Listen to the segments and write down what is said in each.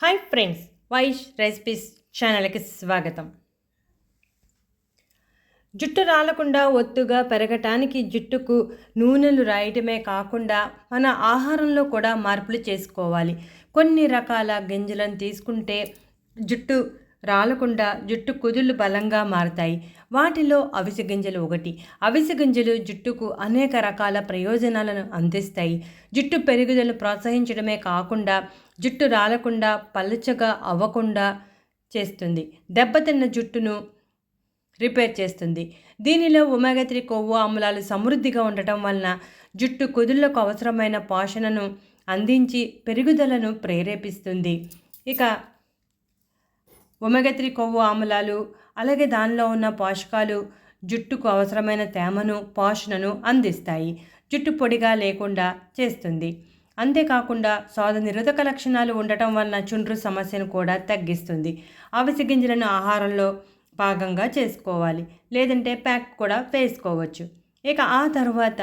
Hi friends Vaish recipes ఛానల్కి స్వాగతం. జుట్టు రాలకుండా ఒత్తుగా పెరగటానికి జుట్టుకు నూనెలు రాయటమే కాకుండా మన ఆహారంలో కూడా మార్పులు చేసుకోవాలి. కొన్ని రకాల గింజలను తీసుకుంటే జుట్టు రాలకుండా జుట్టు కుదుళ్ళు బలంగా మారతాయి. వాటిలో అవిసె గింజలు ఒకటి. అవిసె గింజలు జుట్టుకు అనేక రకాల ప్రయోజనాలను అందిస్తాయి. జుట్టు పెరుగుదలను ప్రోత్సహించడమే కాకుండా జుట్టు రాలకుండా పలుచగా అవ్వకుండా చేస్తుంది. దెబ్బతిన్న జుట్టును రిపేర్ చేస్తుంది. దీనిలో ఒమేగా త్రీ కొవ్వు ఆమ్లాలు సమృద్ధిగా ఉండటం వలన జుట్టు కుదుళ్ళకు అవసరమైన పోషణను అందించి పెరుగుదలను ప్రేరేపిస్తుంది. ఇక ఒమెగా త్రీ కొవ్వు ఆమ్లాలు అలాగే దానిలో ఉన్న పోషకాలు జుట్టుకు అవసరమైన తేమను పోషణను అందిస్తాయి. జుట్టు పొడిగా లేకుండా చేస్తుంది. అంతేకాకుండా స్వాద నిరోధక లక్షణాలు ఉండటం వలన చుండ్రు సమస్యను కూడా తగ్గిస్తుంది. అవిసె గింజలను ఆహారంలో భాగంగా చేసుకోవాలి. లేదంటే ప్యాక్ కూడా వేసుకోవచ్చు. ఇక ఆ తర్వాత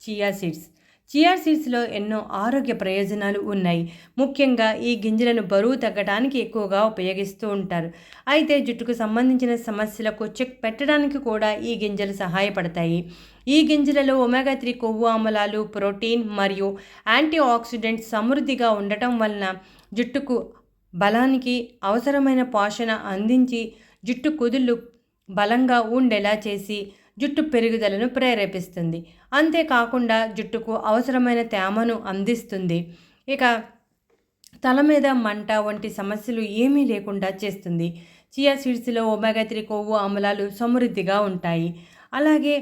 చియా సీడ్స్. చియా సీడ్స్లో ఎన్నో ఆరోగ్య ప్రయోజనాలు ఉన్నాయి. ముఖ్యంగా ఈ గింజలను బరువు తగ్గడానికి ఎక్కువగా ఉపయోగిస్తూ ఉంటారు. అయితే జుట్టుకు సంబంధించిన సమస్యలకు చెక్ పెట్టడానికి కూడా ఈ గింజలు సహాయపడతాయి. ఈ గింజలలో ఒమేగా త్రీ కొవ్వు ఆమ్లాలు ప్రోటీన్ మరియు యాంటీ ఆక్సిడెంట్స్ సమృద్ధిగా ఉండటం వలన జుట్టుకు బలానికి అవసరమైన పోషణ అందించి జుట్టు కుదుళ్ళు బలంగా ఉండేలా చేసి జుట్టు పెరుగుదలను ప్రేరేపిస్తుంది. అంతేకాకుండా జుట్టుకు అవసరమైన తేమను అందిస్తుంది. ఇక తల మీద మంట వంటి సమస్యలు ఏమీ లేకుండా చేస్తుంది. చియా సీడ్స్లో ఒమేగా త్రీ కొవ్వు అమలాలు సమృద్ధిగా ఉంటాయి. అలాగే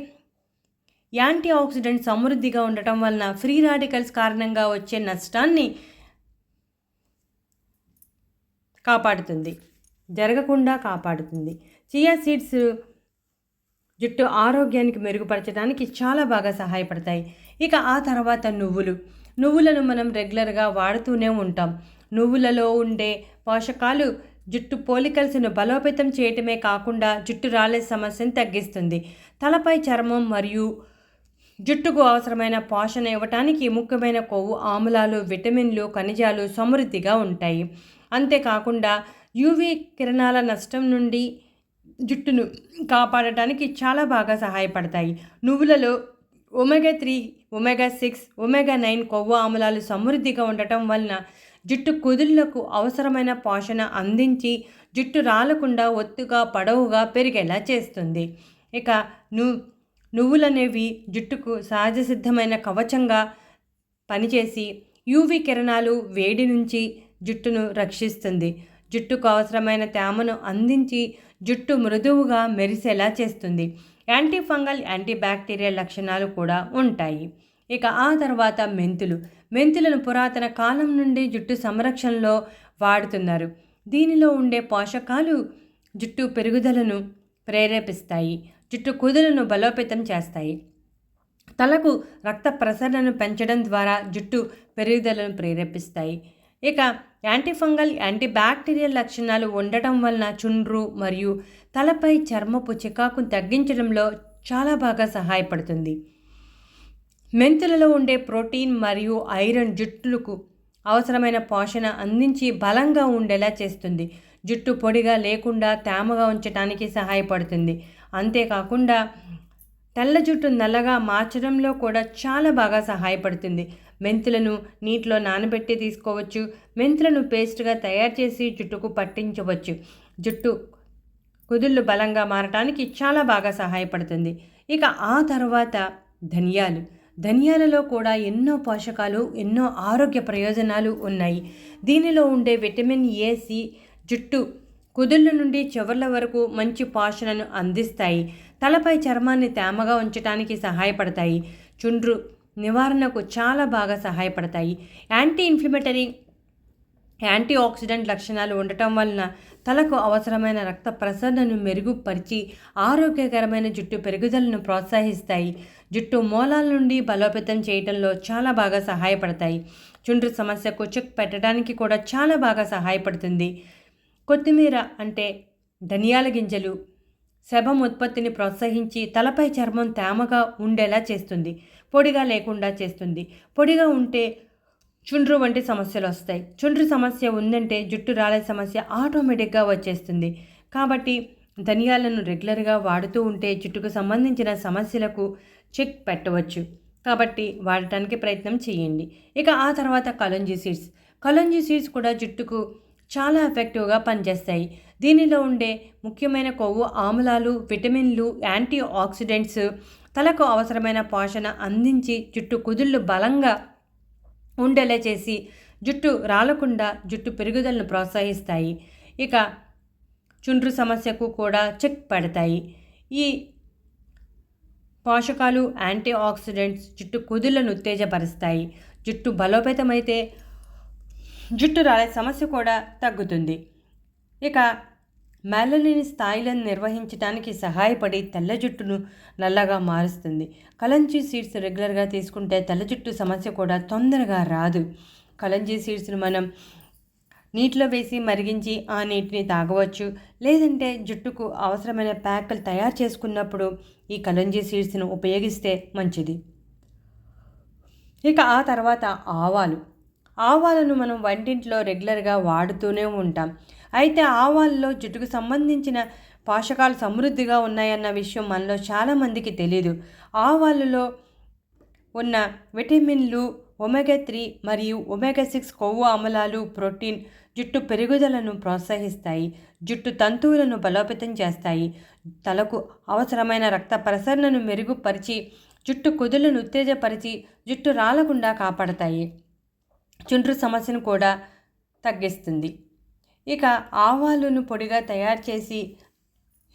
యాంటీ ఆక్సిడెంట్ సమృద్ధిగా ఉండటం వలన ఫ్రీ రాడికల్స్ కారణంగా వచ్చే నష్టాన్ని కాపాడుతుంది. జరగకుండా కాపాడుతుంది. చియా సీడ్స్ జుట్టు ఆరోగ్యానికి మెరుగుపరచడానికి చాలా బాగా సహాయపడతాయి. ఇక ఆ తర్వాత నువ్వులు. నువ్వులను మనం రెగ్యులర్గా వాడుతూనే ఉంటాం. నువ్వులలో ఉండే పోషకాలు జుట్టు పోలికల్స్ను బలోపేతం చేయటమే కాకుండా జుట్టు రాలే సమస్యను తగ్గిస్తుంది. తలపై చర్మం మరియు జుట్టుకు అవసరమైన పోషణ ఇవ్వటానికి ముఖ్యమైన కొవ్వు ఆమ్లాలు విటమిన్లు ఖనిజాలు సమృద్ధిగా ఉంటాయి. అంతేకాకుండా యూవీ కిరణాల నష్టం నుండి జుట్టును కాపాడటానికి చాలా బాగా సహాయపడతాయి. నువ్వులలో omega three omega six omega nine కొవ్వు ఆమ్లాలు సమృద్ధిగా ఉండటం వలన జుట్టు కుదుళ్ళకు అవసరమైన పోషణ అందించి జుట్టు రాలకుండా ఒత్తుగా పొడవుగా పెరిగేలా చేస్తుంది. ఇక ను నువ్వులనేవి జుట్టుకు సహజ సిద్ధమైన కవచంగా పనిచేసి యూవి కిరణాలు వేడి నుంచి జుట్టును రక్షిస్తుంది. జుట్టుకు అవసరమైన తేమను అందించి జుట్టు మృదువుగా మెరిసేలా చేస్తుంది. యాంటీ ఫంగల్ యాంటీ బ్యాక్టీరియల్ లక్షణాలు కూడా ఉంటాయి. ఇక ఆ తర్వాత మెంతులు. మెంతులను పురాతన కాలం నుండి జుట్టు సంరక్షణలో వాడుతున్నారు. దీనిలో ఉండే పోషకాలు జుట్టు పెరుగుదలను ప్రేరేపిస్తాయి. జుట్టు కుదులను బలోపేతం చేస్తాయి. తలకు రక్త ప్రసరణను పెంచడం ద్వారా జుట్టు పెరుగుదలను ప్రేరేపిస్తాయి. ఇక యాంటీఫంగల్ యాంటీబ్యాక్టీరియల్ లక్షణాలు ఉండటం వలన చుండ్రు మరియు తలపై చర్మపు చికాకును తగ్గించడంలో చాలా బాగా సహాయపడుతుంది. మెంతులలో ఉండే ప్రోటీన్ మరియు ఐరన్ జుట్టులకు అవసరమైన పోషణ అందించి బలంగా ఉండేలా చేస్తుంది. జుట్టు పొడిగా లేకుండా తేమగా ఉంచడానికి సహాయపడుతుంది. అంతేకాకుండా తెల్ల జుట్టు నల్లగా మార్చడంలో కూడా చాలా బాగా సహాయపడుతుంది. మెంతులను నీటిలో నానబెట్టి తీసుకోవచ్చు. మెంతులను పేస్ట్గా తయారు చేసి జుట్టుకు పట్టించవచ్చు. జుట్టు కుదుళ్ళు బలంగా మారటానికి చాలా బాగా సహాయపడుతుంది. ఇక ఆ తర్వాత ధనియాలు. ధనియాలలో కూడా ఎన్నో పోషకాలు ఎన్నో ఆరోగ్య ప్రయోజనాలు ఉన్నాయి. దీనిలో ఉండే విటమిన్ ఏ సి జుట్టు కుదుళ్ళ నుండి చివర్ల వరకు మంచి పోషణను అందిస్తాయి. తలపై చర్మాన్ని తేమగా ఉంచడానికి సహాయపడతాయి. చుండ్రు నివారణకు చాలా బాగా సహాయపడతాయి. యాంటీ ఇన్ఫ్లమేటరీ యాంటీ ఆక్సిడెంట్ లక్షణాలు ఉండటం వలన తలకు అవసరమైన రక్త ప్రసరణను మెరుగుపరిచి ఆరోగ్యకరమైన జుట్టు పెరుగుదలను ప్రోత్సహిస్తాయి. జుట్టు మూలాల నుండి బలోపేతం చేయడంలో చాలా బాగా సహాయపడతాయి. చుండ్రు సమస్యకు చెక్ పెట్టడానికి కూడా చాలా బాగా సహాయపడుతుంది. కొత్తిమీర అంటే ధనియాల గింజలు శబం ఉత్పత్తిని ప్రోత్సహించి తలపై చర్మం తేమగా ఉండేలా చేస్తుంది. పొడిగా లేకుండా చేస్తుంది. పొడిగా ఉంటే చుండ్రు వంటి సమస్యలు వస్తాయి. చుండ్రు సమస్య ఉందంటే జుట్టు రాలే సమస్య ఆటోమేటిక్గా వచ్చేస్తుంది. కాబట్టి ధనియాలను రెగ్యులర్గా వాడుతూ ఉంటే జుట్టుకు సంబంధించిన సమస్యలకు చెక్ పెట్టవచ్చు. కాబట్టి వాడటానికి ప్రయత్నం చేయండి. ఇక ఆ తర్వాత కలంజీ సీడ్స్. కలంజీ సీడ్స్ కూడా జుట్టుకు చాలా ఎఫెక్టివ్గా పనిచేస్తాయి. దీనిలో ఉండే ముఖ్యమైన కొవ్వు ఆమ్లాలు విటమిన్లు యాంటీ ఆక్సిడెంట్స్ తలకు అవసరమైన పోషణ అందించి జుట్టు కుదుళ్ళు బలంగా ఉండేలా చేసి జుట్టు రాలకుండా జుట్టు పెరుగుదలను ప్రోత్సహిస్తాయి. ఇక చుండ్రు సమస్యకు కూడా చెక్ పడతాయి. ఈ పోషకాలు యాంటీ ఆక్సిడెంట్స్ జుట్టు కుదుళ్ళను ఉత్తేజపరుస్తాయి. జుట్టు బలోపేతమైతే జుట్టు రాలే సమస్య కూడా తగ్గుతుంది. ఇక మెలనిన్ స్థాయిలను నిర్వహించడానికి సహాయపడి తెల్ల జుట్టును నల్లగా మారుస్తుంది. కలంజీ సీడ్స్ రెగ్యులర్గా తీసుకుంటే తెల్ల జుట్టు సమస్య కూడా తొందరగా రాదు. కలంజీ సీడ్స్ను మనం నీటిలో వేసి మరిగించి ఆ నీటిని తాగవచ్చు. లేదంటే జుట్టుకు అవసరమైన ప్యాకులు తయారు చేసుకున్నప్పుడు ఈ కలంజీ సీడ్స్ను ఉపయోగిస్తే మంచిది. ఇక ఆ తర్వాత ఆవాలు. ఆవాలను మనం వంటింట్లో రెగ్యులర్గా వాడుతూనే ఉంటాం. అయితే ఆవాల్లో జుట్టుకు సంబంధించిన పోషకాలు సమృద్ధిగా ఉన్నాయన్న విషయం మనలో చాలామందికి తెలియదు ఆవాలలో ఉన్న విటమిన్లు ఒమేగా త్రీ మరియు ఒమేగా సిక్స్ కొవ్వు అమలాలు ప్రోటీన్ జుట్టు పెరుగుదలను ప్రోత్సహిస్తాయి. జుట్టు తంతువులను బలోపేతం చేస్తాయి. తలకు అవసరమైన రక్త ప్రసరణను మెరుగుపరిచి జుట్టు కుదులను ఉత్తేజపరిచి జుట్టు రాలకుండా కాపాడతాయి. చుండ్రు సమస్యను కూడా తగ్గిస్తుంది. ఇక ఆవాలను పొడిగా తయారు చేసి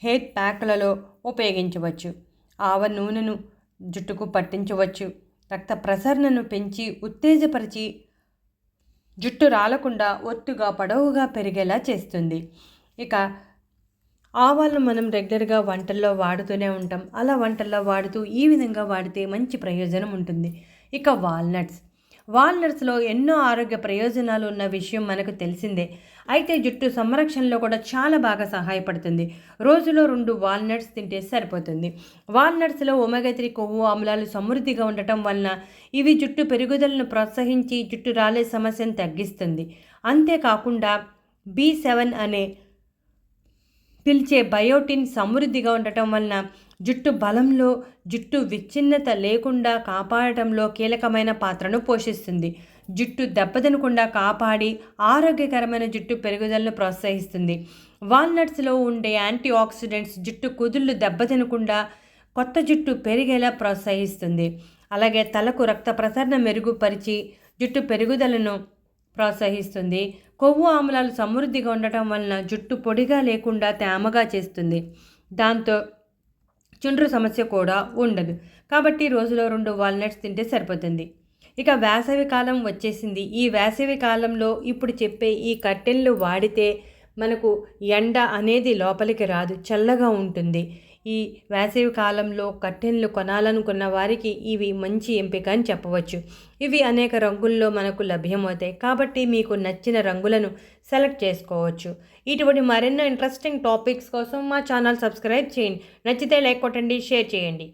హెయిర్ ప్యాక్లలో ఉపయోగించవచ్చు. ఆవ నూనెను జుట్టుకు పట్టించవచ్చు. రక్త ప్రసరణను పెంచి ఉత్తేజపరిచి జుట్టు రాలకుండా ఒత్తుగా పొడవుగా పెరిగేలా చేస్తుంది. ఇక ఆవాలను మనం రెగ్యులర్గా వంటల్లో వాడుతూనే ఉంటాం. అలా వంటల్లో వాడుతూ ఈ విధంగా వాడితే మంచి ప్రయోజనం ఉంటుంది. ఇక వాల్నట్స్. వాల్నట్స్లో ఎన్నో ఆరోగ్య ప్రయోజనాలు ఉన్న విషయం మనకు తెలిసిందే. అయితే జుట్టు సంరక్షణలో కూడా చాలా బాగా సహాయపడుతుంది. రోజులో రెండు వాల్నట్స్ తింటే సరిపోతుంది. వాల్నట్స్లో ఒమెగా త్రీ కొవ్వు ఆమ్లాలు సమృద్ధిగా ఉండటం వలన ఇవి జుట్టు పెరుగుదలను ప్రోత్సహించి జుట్టు రాలే సమస్యను తగ్గిస్తుంది. అంతేకాకుండా బి సెవెన్ అనే పిలిచే బయోటిన్ సమృద్ధిగా ఉండటం వలన జుట్టు బలంలో జుట్టు విచ్ఛిన్నత లేకుండా కాపాడటంలో కీలకమైన పాత్రను పోషిస్తుంది. జుట్టు దెబ్బతినకుండా కాపాడి ఆరోగ్యకరమైన జుట్టు పెరుగుదలను ప్రోత్సహిస్తుంది. వాల్నట్స్లో ఉండే యాంటీ ఆక్సిడెంట్స్ జుట్టు కుదుళ్ళు దెబ్బతినకుండా కొత్త జుట్టు పెరిగేలా ప్రోత్సహిస్తుంది. అలాగే తలకు రక్త ప్రసరణ మెరుగుపరిచి జుట్టు పెరుగుదలను ప్రోత్సహిస్తుంది. కొవ్వు ఆమ్లాలు సమృద్ధిగా ఉండటం వలన జుట్టు పొడిగా లేకుండా తేమగా చేస్తుంది. దాంతో చుండ్రు సమస్య కూడా ఉండదు. కాబట్టి రోజులో రెండు వాల్నట్స్ తింటే సరిపోతుంది. ఇక వేసవి కాలం వచ్చేసింది. ఈ వేసవి కాలంలో ఇప్పుడు చెప్పే ఈ కర్టెన్లు వాడితే మనకు ఎండ అనేది లోపలికి రాదు. చల్లగా ఉంటుంది. ఈ వేసవి కాలంలో కట్టెన్లు కొనాలనుకున్న వారికి ఇవి మంచి ఎంపిక అని చెప్పవచ్చు. ఇవి అనేక రంగుల్లో మనకు లభ్యమవుతాయి. కాబట్టి మీకు నచ్చిన రంగులను సెలెక్ట్ చేసుకోవచ్చు. ఇటువంటి మరెన్నో ఇంట్రెస్టింగ్ టాపిక్స్ కోసం మా ఛానల్ సబ్స్క్రైబ్ చేయండి. నచ్చితే లైక్ కొట్టండి షేర్ చేయండి.